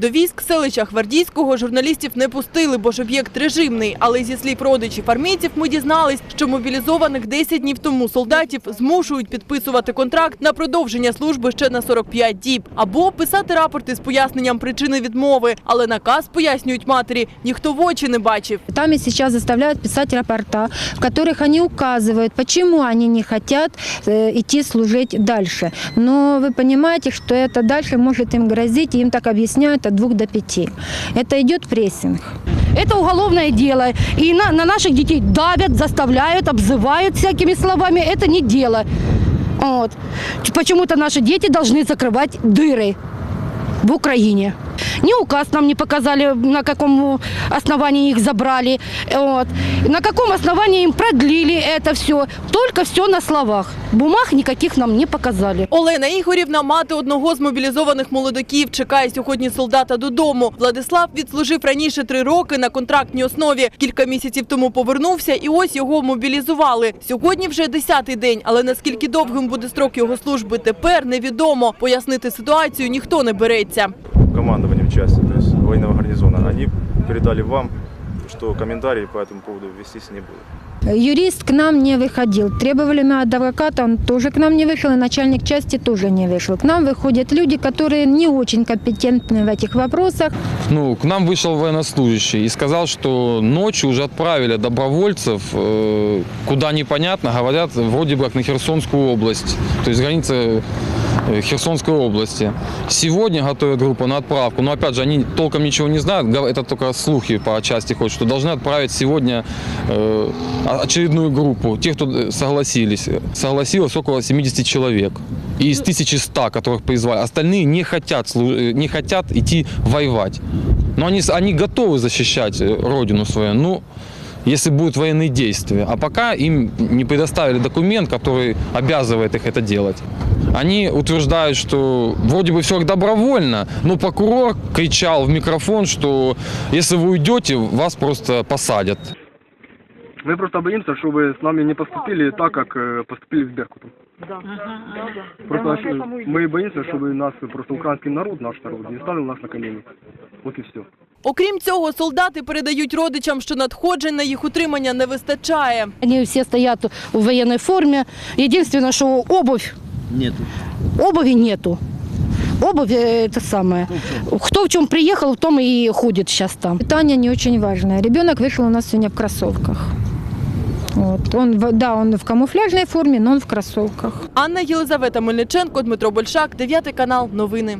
До військ селища Гвардійського журналістів не пустили, бо ж об'єкт режимний. Але зі слів родичів армійців ми дізнались, що мобілізованих 10 днів тому солдатів змушують підписувати контракт на продовження служби ще на 45 діб або писати рапорти з поясненням причини відмови. Але наказ пояснюють матері ніхто в очі не бачив. Там и сейчас заставляют писать рапорта, в которых они указывают, почему они не хотят э, идти служить дальше. Но вы понимаете, что это дальше может им грозить, и им так объясняют от двух до пяти. Это идет прессинг. Это уголовное дело. И на, на наших детей давят, заставляют, обзывают всякими словами. Это не дело. Вот. Почему-то наши дети должны закрывать дыры в Украине. Ни указ нам не показали, на каком основании их забрали. Вот. На каком основании им продлили это все. Только все на словах. Бумаг никаких нам не показали. Олена Ігорівна, мати одного з мобілізованих молодиків, чекає сьогодні солдата додому. Владислав відслужив раніше три роки на контрактній основі. Кілька місяців тому повернувся, і ось його мобілізували. Сьогодні вже десятий день, але наскільки довгим буде строк його служби, тепер невідомо. Пояснити ситуацію ніхто не береться. Командованием части, то есть военного гарнизона, они передали вам, что комментарии по этому поводу вестись не будут. Юрист к нам не выходил. Требовали мы адвоката, он тоже к нам не вышел, и начальник части тоже не вышел. К нам выходят люди, которые не очень компетентны в этих вопросах. Ну, к нам вышел военнослужащий и сказал, что ночью уже отправили добровольцев, э, куда непонятно, говорят, вроде бы как на Херсонскую область, то есть граница Херсонской области. Сегодня готовят группу на отправку, но опять же, они толком ничего не знают, это только слухи по части ходят, что должны отправить сегодня э, очередную группу, тех, кто э, согласились. Согласилось около 70 человек из 1100, которых призвали. Остальные не хотят, э, не хотят идти воевать. Но они, они готовы защищать э, родину свою, ну, если будут военные действия. А пока им не предоставили документ, который обязывает их это делать. Они утверждают, что вроде бы все добровольно, но прокурор кричал в микрофон, что если вы уйдете, вас просто посадят. Мы просто боимся, чтобы с нами не поступили так, как э, поступили с Беркутом. Просто э, мы боимся, чтобы нас просто украинский народ, наш народ, не ставил нас на колени. Вот и все. Окрім цього, солдати передають родичам, що надходжень на їх утримання не вистачає. Они все стоят в военной форме. Единственное, что обувь. Нету. Обуви нету. Обувь э, это самое. Кто в чем приехал, в том и ходит сейчас там. Питание не очень важное. Ребенок вышел у нас сегодня в кроссовках. Вот. Он, в- да, он в камуфляжной форме, но он в кроссовках. Анна Єлизавета Мельниченко, Дмитро Большак, 9 канал. Новини.